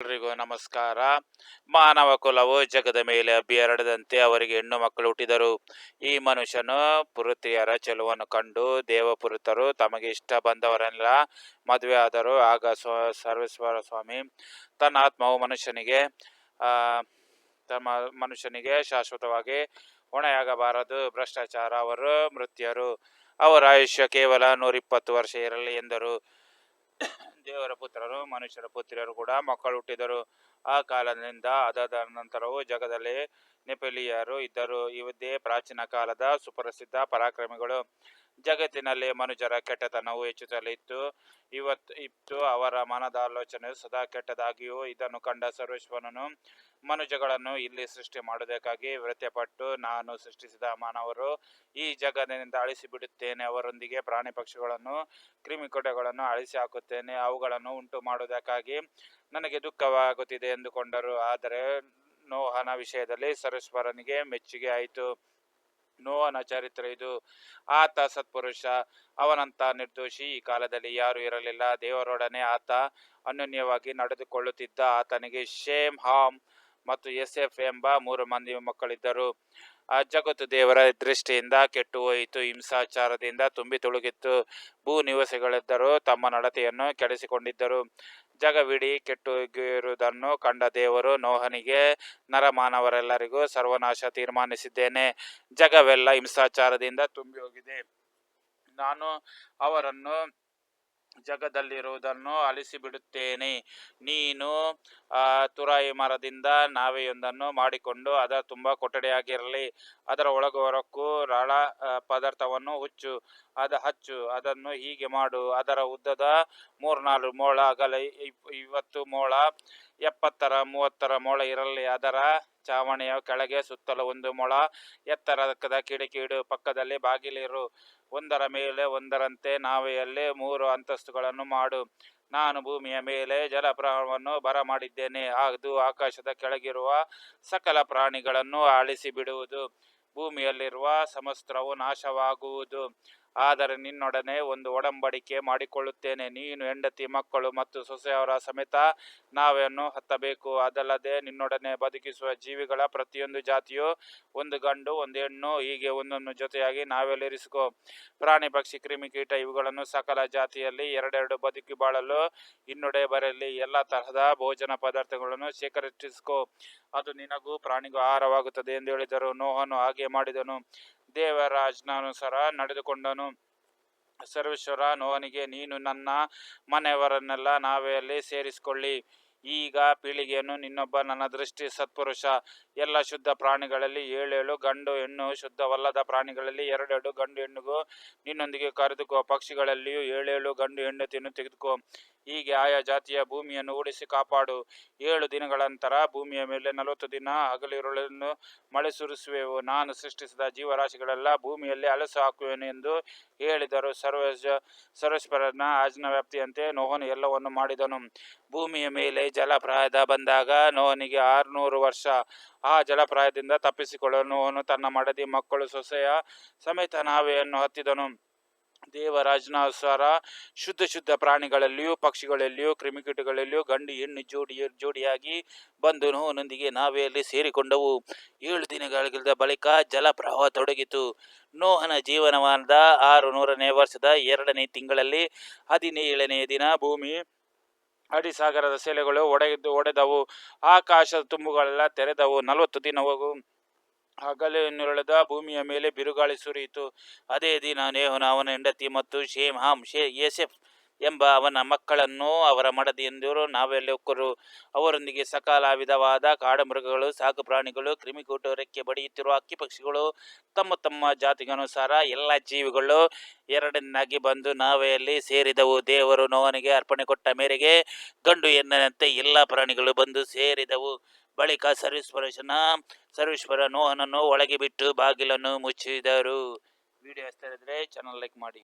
ಎಲ್ರಿಗೂ ನಮಸ್ಕಾರ. ಮಾನವ ಕುಲವು ಜಗದ ಮೇಲೆ ಹರಡದಂತೆ ಅವರಿಗೆ ಹೆಣ್ಣು ಮಕ್ಕಳು ಹುಟ್ಟಿದರು. ಈ ಮನುಷ್ಯನು ಪುರುತಿಯರ ಚೆಲುವನ್ನು ಕಂಡು ದೇವಪುರುತರು ತಮಗೆ ಇಷ್ಟ ಬಂದವರೆಲ್ಲ. ಮದುವೆ ಆದರು ಆಗ ಸ್ವ, ಸರ್ವೇಶ್ವರ ಸ್ವಾಮಿ ತನ್ನ ಆತ್ಮವು ಮನುಷ್ಯನಿಗೆ ತಮ್ಮ ಮನುಷ್ಯನಿಗೆ ಶಾಶ್ವತವಾಗಿ ಹೊಣೆಯಾಗಬಾರದು. ಭ್ರಷ್ಟಾಚಾರ, ಅವರು ಮೃತ್ಯರು. ಅವರ ಆಯುಷ್ಯ ಕೇವಲ ನೂರಿಪ್ಪತ್ತು ವರ್ಷ ಇರಲಿ ಎಂದರು. ದೇವರ ಪುತ್ರರು ಮನುಷ್ಯರ ಪುತ್ರಿಯರು ಕೂಡ ಮಕ್ಕಳು ಹುಟ್ಟಿದರು. ಆ ಕಾಲದಿಂದ ಅದಾದ ನಂತರವೂ ಜಗದಲ್ಲಿ ನೆಪಲಿಯರು ಇದ್ದರು. ಇವುದೇ ಪ್ರಾಚೀನ ಕಾಲದ ಸುಪ್ರಸಿದ್ಧ ಪರಾಕ್ರಮಿಗಳು. ಜಗತ್ತಿನಲ್ಲಿ ಮನುಜರ ಕೆಟ್ಟತನವು ಹೆಚ್ಚುತ್ತಲಿತ್ತು. ಇವತ್ತು, ಇತ್ತು ಅವರ ಮನದ ಆಲೋಚನೆ ಸದಾ ಕೆಟ್ಟದಾಗಿಯೂ ಇದನ್ನು ಕಂಡ ಸರ್ವೇಶ್ವರನು ಮನುಜಗಳನ್ನು ಇಲ್ಲಿ ಸೃಷ್ಟಿ ಮಾಡುವುದಕ್ಕಾಗಿ ವೃತ್ತಪಟ್ಟು ನಾನು ಸೃಷ್ಟಿಸಿದ ಮಾನವರು ಈ ಜಗತ್ತಿನಿಂದ ಅಳಿಸಿಬಿಡುತ್ತೇನೆ. ಅವರೊಂದಿಗೆ ಪ್ರಾಣಿ ಪಕ್ಷಿಗಳನ್ನು, ಕ್ರಿಮಿಕೀಟಗಳನ್ನು ಅಳಿಸಿ ಹಾಕುತ್ತೇನೆ. ಅವುಗಳನ್ನು ಉಂಟು ಮಾಡುವುದಕ್ಕಾಗಿ ನನಗೆ ದುಃಖವಾಗುತ್ತಿದೆ ಎಂದುಕೊಂಡರು. ಆದರೆ ನೋಹನ ವಿಷಯದಲ್ಲಿ ಸರಸ್ವರನಿಗೆ ಮೆಚ್ಚುಗೆ ಆಯಿತು. ನೋಹನ ಚರಿತ್ರೆ ಇದು. ಆತ ಸತ್ಪುರುಷ, ಅವನಂತ ನಿರ್ದೋಷಿ. ಈ ಕಾಲದಲ್ಲಿ ಯಾರು ಇರಲಿಲ್ಲ. ದೇವರೊಡನೆ ಆತ ಅನ್ಯೋನ್ಯವಾಗಿ ನಡೆದುಕೊಳ್ಳುತ್ತಿದ್ದ ಆತನಿಗೆ ಶೇಮ್ ಹಾಮ್ ಮತ್ತು ಎಸ್ ಎಫ್ ಎಂಬ ಮೂರು ಮಂದಿ ಮಕ್ಕಳಿದ್ದರು. ಜಗತ್ತು ದೇವರ ದೃಷ್ಟಿಯಿಂದ ಕೆಟ್ಟು ಹೋಯಿತು. ಹಿಂಸಾಚಾರದಿಂದ ತುಂಬಿ ತುಳುಗಿತ್ತು. ಭೂ ನಿವಾಸಿಗಳಿದ್ದರು. ತಮ್ಮ ನಡತೆಯನ್ನು ಕೆಡಿಸಿಕೊಂಡಿದ್ದರು. ಜಗವಿಡೀ ಕೆಟ್ಟುಗಿರುವುದನ್ನು ಕಂಡ ದೇವರು ನೋಹನಿಗೆ, ನರಮಾನವರೆಲ್ಲರಿಗೂ ಸರ್ವನಾಶ ತೀರ್ಮಾನಿಸಿದ್ದೇನೆ. ಜಗವೆಲ್ಲ ಹಿಂಸಾಚಾರದಿಂದ ತುಂಬಿ ಹೋಗಿದೆ ನಾನು ಅವರನ್ನು ಜಗದಲ್ಲಿರುವುದನ್ನು ಅಳಿಸಿಬಿಡುತ್ತೇನೆ. ನೀನು, ಆ, ತುರಾಯಿ ಮರದಿಂದ ನಾವೆಯೊಂದನ್ನು ಮಾಡಿಕೊಂಡು ಅದರ ತುಂಬ ಕೊಠಡಿಯಾಗಿರಲಿ. ಅದರ ಒಳಗೆ ಹೊರಕ್ಕೂ ರಾಳ ಪದಾರ್ಥವನ್ನು ಹುಚ್ಚು, ಅದ, ಹಚ್ಚು, ಅದನ್ನು ಹೀಗೆ ಮಾಡು. ಅದರ ಉದ್ದದ ಮೂರ್ನಾಲ್ಕು ಮೋಳ, ಅಗಲ ಇವತ್ತು ಮೋಳ, ಎಪ್ಪತ್ತರ, ಮೂವತ್ತರ ಮೊಳ ಇರಲಿ. ಅದರ ಚಾವಣಿಯ ಕೆಳಗೆ ಸುತ್ತಲೂ ಒಂದು ಮೊಳ ಎತ್ತರದ ಕಿಟಕಿ ಇಡು. ಪಕ್ಕದಲ್ಲಿ ಬಾಗಿಲಿರು. ಒಂದರ ಮೇಲೆ ಒಂದರಂತೆ ನಾವೆಯಲ್ಲೇ ಮೂರು ಅಂತಸ್ತುಗಳನ್ನು ಮಾಡು. ನಾನು ಭೂಮಿಯ ಮೇಲೆ ಜಲಪ್ರವಾಹವನ್ನು ಬರಮಾಡಿದ್ದೇನೆ. ಅದು ಆಕಾಶದ ಕೆಳಗಿರುವ ಸಕಲ ಪ್ರಾಣಿಗಳನ್ನು ಆಳಿಸಿ ಬಿಡುವುದು ಭೂಮಿಯಲ್ಲಿರುವ ಸಮಸ್ತ್ರವು ನಾಶವಾಗುವುದು. ಆದರೆ ನಿನ್ನೊಡನೆ ಒಂದು ಒಡಂಬಡಿಕೆ ಮಾಡಿಕೊಳ್ಳುತ್ತೇನೆ. ನೀನು ಹೆಂಡತಿ, ಮಕ್ಕಳು ಮತ್ತು ಸೊಸೆಯವರ ಸಮೇತ ನಾವೆಯನ್ನು ಹತ್ತಬೇಕು. ಅದಲ್ಲದೆ ನಿನ್ನೊಡನೆ ಬದುಕಿಸುವ ಜೀವಿಗಳ ಪ್ರತಿಯೊಂದು ಜಾತಿಯು ಒಂದು ಗಂಡು, ಒಂದು ಹೆಣ್ಣು, ಹೀಗೆ ಒಂದೊಂದು ಜೊತೆಯಾಗಿ ನಾವೆಲ್ಲಿರಿಸಿಕೋ ಪ್ರಾಣಿ, ಪಕ್ಷಿ ಕ್ರಿಮಿಕೀಟ ಇವುಗಳನ್ನು ಸಕಲ ಜಾತಿಯಲ್ಲಿ ಎರಡೆರಡು ಬದುಕಿ ಬಾಳಲು ಇನ್ನೊಡೆ ಬರಲಿ ಎಲ್ಲ ತರಹದ ಭೋಜನ ಪದಾರ್ಥಗಳನ್ನು ಶೇಖರಿಸಿಕೋ. ಅದು ನಿನಗೂ ಪ್ರಾಣಿಗೂ ಆಹಾರವಾಗುತ್ತದೆ ಎಂದು ಹೇಳಿದರು. ನೋಹನು ಹಾಗೆ ಮಾಡಿದನು. ದೇವರ ಆಜ್ಞಾನುಸಾರ ನಡೆದುಕೊಂಡನು. ಸರ್ವೇಶ್ವರ ನೋವನಿಗೆ ನೀನು ನನ್ನ ಮನೆಯವರನ್ನೆಲ್ಲ ನಾವೆಯಲ್ಲಿ ಸೇರಿಸಿಕೊಳ್ಳಿ. ಈಗ ಪೀಳಿಗೆಯನ್ನು ನಿನ್ನೊಬ್ಬ ನನ್ನ ದೃಷ್ಟಿ ಸತ್ಪುರುಷ. ಎಲ್ಲ ಶುದ್ಧ ಪ್ರಾಣಿಗಳಲ್ಲಿ ಏಳೇಳು ಗಂಡು ಹೆಣ್ಣು ಶುದ್ಧವಲ್ಲದ ಪ್ರಾಣಿಗಳಲ್ಲಿ ಎರಡೆರಡು ಗಂಡು ಹೆಣ್ಣುಗೂ ನಿನ್ನೊಂದಿಗೆ ಕರೆದುಕೋ. ಪಕ್ಷಿಗಳಲ್ಲಿಯೂ ಏಳೇಳು ಗಂಡು ಹೆಂಡತಿಯನ್ನು ತೆಗೆದುಕೋ. ಹೀಗೆ ಆಯಾ ಜಾತಿಯ ಭೂಮಿಯನ್ನು ಉಳಿಸಿ ಕಾಪಾಡು. ಏಳು ದಿನಗಳ ನಂತರ ಭೂಮಿಯ ಮೇಲೆ ನಲವತ್ತು ದಿನ ಹಗಲಿರುಳನ್ನು ಮಳೆ ಸುರಿಸುವೆವು. ನಾನು ಸೃಷ್ಟಿಸಿದ ಜೀವರಾಶಿಗಳೆಲ್ಲ ಭೂಮಿಯಲ್ಲಿ ಅಲಸು ಹಾಕುವೆನು ಎಂದು ಹೇಳಿದರು. ಸರ್ವ ಸರ್ವೇಶ್ವರನ ಆಜ್ಞಾ ವ್ಯಾಪ್ತಿಯಂತೆ ನೋಹನು ಎಲ್ಲವನ್ನು ಮಾಡಿದನು. ಭೂಮಿಯ ಮೇಲೆ ಜಲಪ್ರಾಯದ ಬಂದಾಗ ನೋಹನಿಗೆ ಆರುನೂರು ವರ್ಷ. ಆ ಜಲಪ್ರಾಯದಿಂದ ತಪ್ಪಿಸಿಕೊಳ್ಳಲು ನೋಹನು ತನ್ನ ಮಡದಿ ಮಕ್ಕಳು ಸೊಸೆಯ ಸಮೇತ ನಾವೆಯನ್ನು ಹತ್ತಿದನು. ದೇವರಾಜ್ನಾನುಸಾರ ಶುದ್ಧ ಶುದ್ಧ ಪ್ರಾಣಿಗಳಲ್ಲಿಯೂ ಪಕ್ಷಿಗಳಲ್ಲಿಯೂ ಕ್ರಿಮಿಕೀಟಗಳಲ್ಲಿಯೂ ಗಂಡು, ಹೆಣ್ಣು ಜೋಡಿ, ಜೋಡಿಯಾಗಿ ಬಂದು ನೋಹನೊಂದಿಗೆ ನಾವೆಯಲ್ಲಿ ಸೇರಿಕೊಂಡವು. ಏಳು ದಿನಗಳಿಗಿದ ಬಳಿಕ ಜಲಪ್ರವಾಹ ತೊಡಗಿತು. ನೋಹನ ಜೀವನವಾದ ಆರು ನೂರನೇ ವರ್ಷದ ಎರಡನೇ ತಿಂಗಳಲ್ಲಿ ಹದಿನೇಳನೇ ದಿನ ಭೂಮಿ ಅಡಿಸಾಗರದ ಸೆಲೆಗಳು ಒಡೆದು, ಒಡೆದವು. ಆಕಾಶದ ತುಂಬುಗಳೆಲ್ಲ ತೆರೆದವು. ನಲವತ್ತು ದಿನವೂ ಹಗಲಿನುರುಳದ ಭೂಮಿಯ ಮೇಲೆ ಬಿರುಗಾಳಿ ಸುರಿಯಿತು. ಅದೇ ದಿನ ನೇಹುನ ಅವನ ಹೆಂಡತಿ ಮತ್ತು ಶೇಮ್ ಹಾಮ್ ಶೇ ಯೇಸೆಫ್ ಎಂಬ ಅವನ ಮಕ್ಕಳನ್ನು ಅವರ ಮಡದಿಯಂದಿರು ನಾವೆಲ್ಲ ಒಕ್ಕರು. ಅವರೊಂದಿಗೆ ಸಕಾಲ ವಿಧವಾದ ಕಾಡುಮೃಗಗಳು, ಸಾಕು ಪ್ರಾಣಿಗಳು ಕ್ರಿಮಿಕೂಟ ರೆಕ್ಕೆ ಬಡಿಯುತ್ತಿರುವ ಅಕ್ಕಿ ಪಕ್ಷಿಗಳು, ತಮ್ಮ ತಮ್ಮ ಜಾತಿಗನುಸಾರ ಎಲ್ಲ ಜೀವಿಗಳು ಎರಡನ್ನಾಗಿ ಬಂದು ನಾವೆಯಲ್ಲಿ ಸೇರಿದವು. ದೇವರು ನೋವನಿಗೆ ಅರ್ಪಣೆ ಕೊಟ್ಟ ಮೇರೆಗೆ ಗಂಡು ಎನ್ನಂತೆ ಎಲ್ಲ ಪ್ರಾಣಿಗಳು ಬಂದು ಸೇರಿದವು. ಬಳಿಕ ಸರ್ವೇಶ್ವರನ ಸರ್ವೇಶ್ವರ ನೋಹನನ್ನು ಒಳಗೆ ಬಿಟ್ಟು ಬಾಗಿಲನ್ನು ಮುಚ್ಚಿದರು. ವಿಡಿಯೋ ಇಷ್ಟ ಚಾನಲ್ ಲೈಕ್ ಮಾಡಿ.